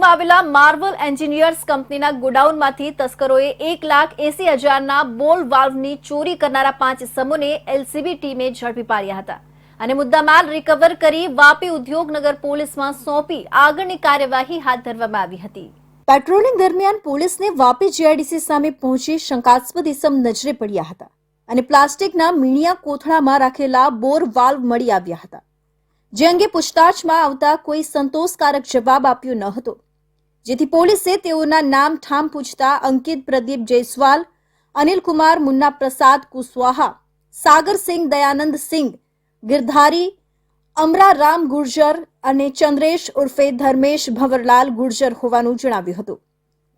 પોલીસમાં આવેલા Marvel engineers કંપનીના ગોડાઉનમાંથી તસ્કરોએ એક લાખ એસી હજારના બોલ વાલ્વની ચોરી કરનારા પાંચ સમૂહને એલસીબી ટીમે ઝડપી પાડ્યા હતા. અને મુદ્દામાલ રિકવર કરી વાપી ઉદ્યોગનગર પોલીસમાં સોંપી આગળની કાર્યવાહી હાથ ધરવામાં આવી હતી. પેટ્રોલિંગ દરમિયાન પોલીસને વાપી જીઆઈડીસી સામે પહોંચી શંકાસ્પદ ઇસમ નજરે પડ્યા હતા અને પ્લાસ્ટિકના મીણિયા કોથળામાં રાખેલા બોર વાલ્વ મળી આવ્યા હતા. જે અંગે પૂછતાછમાં આવતા કોઈ સંતોષકારક જવાબ આપ્યો ન હતો. જેથી પોલીસે તેઓના નામ ઠામ પૂછતા અંકિત પ્રદીપ જયસ્વાલ અનિલકુમાર મુન્ના પ્રસાદ કુશવાહા સાગરસિંહ દયાનંદ સિંહ ગિરધારી અમરારામ ગુર્જર અને ચંદ્રેશ ઉર્ફે ધર્મેશ ભંવરલાલ ગુર્જર હોવાનું જણાવ્યું હતું.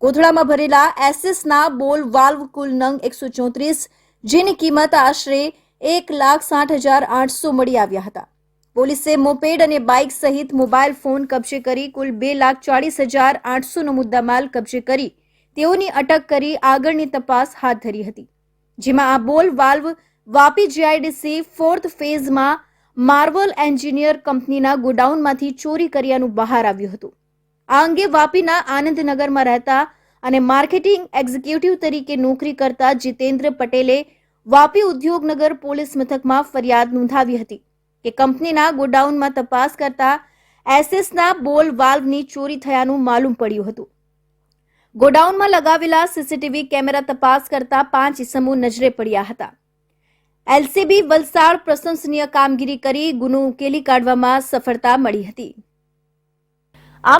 કોથળામાં ભરેલા એસિસના બોલ વાલ્વ કુલ નંગ એકસો ચોત્રીસ, જેની કિંમત આશરે એક લાખ સાઠ હજાર આઠસો મળી આવ્યા હતા. પોલીસે મોપેડ અને બાઇક સહિત મોબાઈલ ફોન કબજે કરી કુલ બે લાખ ચાળીસ હજાર આઠસોનો મુદ્દામાલ કબજે કરી તેઓની અટક કરી આગળની તપાસ હાથ ધરી હતી. જેમાં આ ball valve Vapi GIDC fourth ફેઝમાં માર્વલ એન્જિનિયર કંપનીના ગોડાઉનમાંથી ચોરી કર્યાનું બહાર આવ્યું હતું. આ અંગે વાપીના આનંદનગરમાં રહેતા અને માર્કેટિંગ એક્ઝિક્યુટિવ તરીકે નોકરી કરતા જીતેન્દ્ર પટેલે વાપી ઉદ્યોગનગર પોલીસ મથકમાં ફરિયાદ નોંધાવી હતી. કે કંપનીના ગોડાઉનમાં તપાસ કરતા એસએસના બોલ વાલ્વની ચોરી થયાનું માલુમ પડ્યું હતું. ગોડાઉનમાં લગાવેલા સીસીટીવી કેમેરા તપાસ કરતા પાંચ ઇસમો નજરે પડ્યા હતા. એલસીબી વલસાડ પ્રશંસનીય કામગીરી કરી ગુનો ઉકેલી કાઢવામાં સફળતા મળી હતી.